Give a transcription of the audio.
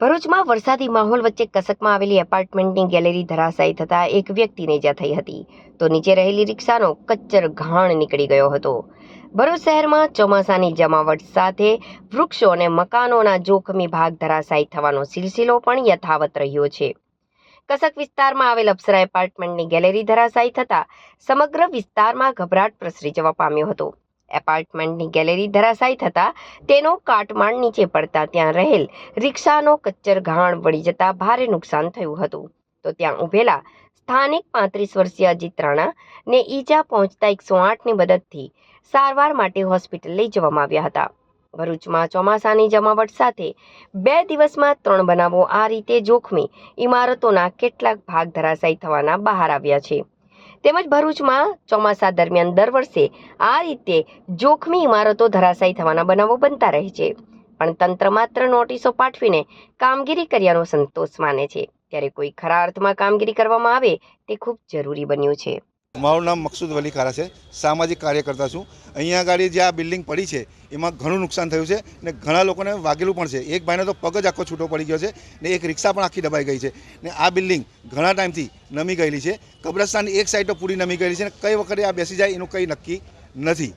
ભરૂચમાં વરસાદી માહોલ વચ્ચે કસકમાં આવેલી એપાર્ટમેન્ટની ગેલેરી ધરાશાયી થતાં એક વ્યક્તિને ઇજા થઈ હતી. તો નીચે રહેલી રિક્ષાનો કચ્ચર ઘાણ નીકળી ગયો હતો. ભરૂચ શહેરમાં ચોમાસાની જમાવટ સાથે વૃક્ષો અને મકાનોના જોખમી ભાગ ધરાશાયી થવાનો સિલસિલો પણ યથાવત રહ્યો છે. કસક વિસ્તારમાં આવેલ અપ્સરા એપાર્ટમેન્ટની ગેલેરી ધરાશાયી થતાં સમગ્ર વિસ્તારમાં ગભરાટ પ્રસરી જવા પામ્યો હતો. એપાર્ટમેન્ટની ગેલેરી ધરાશાયી થતાં તેનો કાટમાળ નીચે પડતા ત્યાં રહેલ રિક્ષાનો કચ્ચર ઘાણ વળી જતા ભારે નુકસાન થયું હતું. તો ત્યાં ઊભેલા સ્થાનિક પાંત્રીસ વર્ષીય અજીત રાણા ને ઈજા પહોંચતા એકસો આઠની મદદથી સારવાર માટે હોસ્પિટલ લઈ જવામાં આવ્યા હતા. ભરૂચમાં ચોમાસાની જમાવટ સાથે બે દિવસમાં ત્રણ બનાવો આ રીતે જોખમી ઇમારતોના કેટલાક ભાગ ધરાશાયી થવાના બહાર આવ્યા છે. તેમજ ભરૂચમાં ચોમાસા દરમિયાન દર વર્ષે આ રીતે જોખમી ઇમારતો ધરાશાયી થવાના બનાવો બનતા રહે છે. પણ તંત્ર માત્ર નોટિસો પાઠવીને કામગીરી કર્યાનો સંતોષ માને છે. ત્યારે કોઈ ખરા અર્થમાં કામગીરી કરવામાં આવે તે ખૂબ જરૂરી બન્યું છે. મારું નામ મકસૂદ વલી ખારા છે, સામાજિક કાર્યકર્તા છું. અહીંયા આગળ જે આ બિલ્ડિંગ પડી છે, એમાં ઘણું નુકસાન થયું છે ને ઘણા લોકોને વાગેલું પણ છે. એક ભાઈને તો પગ જ આખો છૂટો પડી ગયો છે ને એક રિક્ષા પણ આખી દબાઈ ગઈ છે ને આ બિલ્ડિંગ ઘણા ટાઈમથી નમી ગયેલી છે. કબ્રસ્તાનની એક સાઈડ તો પૂરી નમી ગયેલી છે ને કઈ વખતે આ બેસી જાય એનું કંઈ નક્કી નથી.